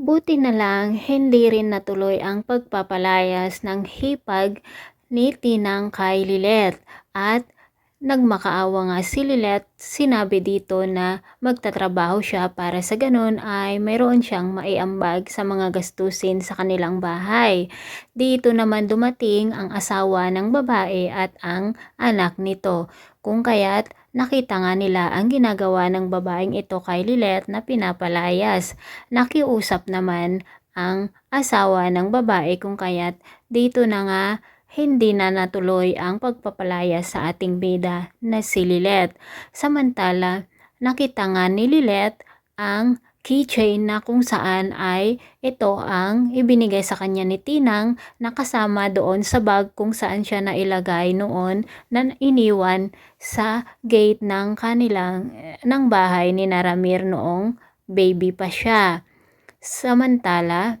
Buti na lang hindi rin natuloy ang pagpapalayas ng hipag ni Tinang kay Lilet at nagmakaawa nga si Lilet sinabi dito na magtatrabaho siya para sa ganun ay mayroon siyang maiambag sa mga gastusin sa kanilang bahay. Dito naman dumating ang asawa ng babae at ang anak nito kung kaya't nakita nga nila ang ginagawa ng babaeng ito kay Lilet na pinapalayas. Nakiusap naman ang asawa ng babae kung kaya't dito na nga hindi na natuloy ang pagpapalayas sa ating bida na si Lilet. Samantala, nakita nga ni Lilet ang keychain na kung saan ay ito ang ibinigay sa kanya ni Tinang na kasama doon sa bag kung saan siya nailagay noon na iniwan sa gate ng kanilang ng bahay ni Naramir noong baby pa siya. Samantala,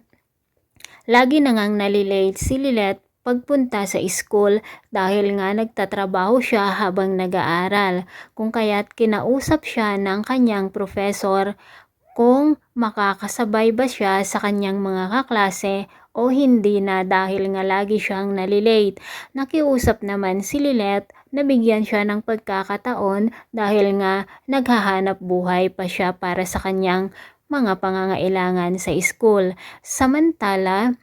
lagi na ngang nalilate si Lilet pagpunta sa school dahil nga nagtatrabaho siya habang nag-aaral. Kung kaya't kinausap siya ng kanyang professor kung makakasabay ba siya sa kanyang mga kaklase o hindi na dahil nga lagi siyang nalilate. Nakiusap naman si Lilet na bigyan siya ng pagkakataon dahil nga naghahanap buhay pa siya para sa kanyang mga pangangailangan sa school. Samantala,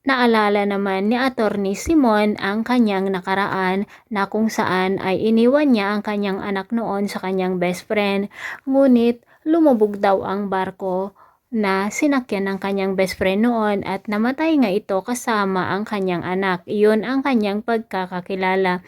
Naalala naman ni Attorney Simon ang kanyang nakaraan na kung saan ay iniwan niya ang kanyang anak noon sa kanyang best friend. Ngunit lumubog daw ang barko na sinakyan ng kanyang best friend noon at namatay nga ito kasama ang kanyang anak. Iyon ang kanyang pagkakakilala.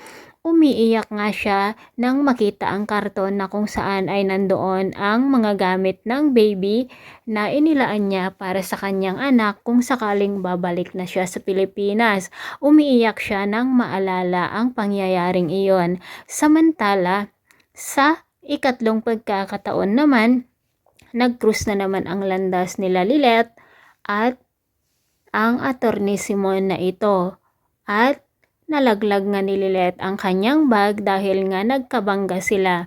Umiiyak nga siya nang makita ang karton na kung saan ay nandoon ang mga gamit ng baby na inilaan niya para sa kanyang anak kung sakaling babalik na siya sa Pilipinas. Umiiyak siya nang maalala ang pangyayaring iyon. Samantala, sa ikatlong pagkakataon naman, nag-cruise na naman ang landas nila Lilet at ang attorney Simon na ito. At Nalaglag nga ni Lilet ang kanyang bag dahil nga nagkabangga sila.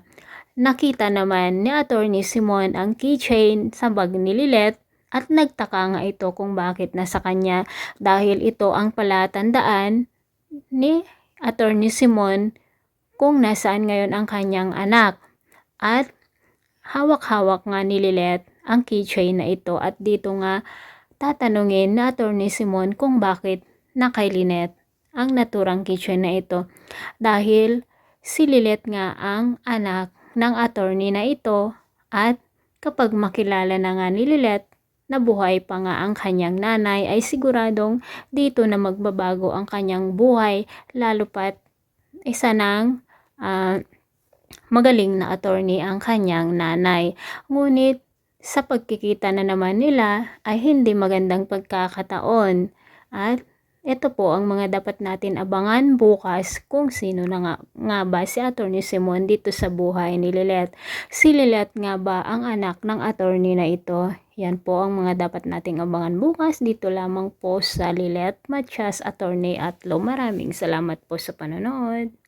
Nakita naman ni Attorney Simon ang keychain sa bag ni Lilet at nagtaka nga ito kung bakit nasa kanya dahil ito ang palatandaan ni Attorney Simon kung nasaan ngayon ang kanyang anak. At hawak-hawak nga ni Lilet ang keychain na ito at dito nga tatanungin na Attorney Simon kung bakit na kay Linet ang naturang kitchen na ito dahil si Lilet nga ang anak ng attorney na ito at kapag makilala na nga ni Lilet na buhay pa nga ang kanyang nanay ay siguradong dito na magbabago ang kanyang buhay lalo pat isa ng uh, magaling na attorney ang kanyang nanay. Ngunit sa pagkikita na naman nila ay hindi magandang pagkakataon at ito po ang mga dapat natin abangan bukas kung sino na nga, nga ba si Attorney Simon dito sa buhay ni Lilet. Si Lilet nga ba ang anak ng attorney na ito? Yan po ang mga dapat nating abangan bukas dito lamang po sa Lilet Matias Attorney at Lo. Maraming salamat po sa panonood.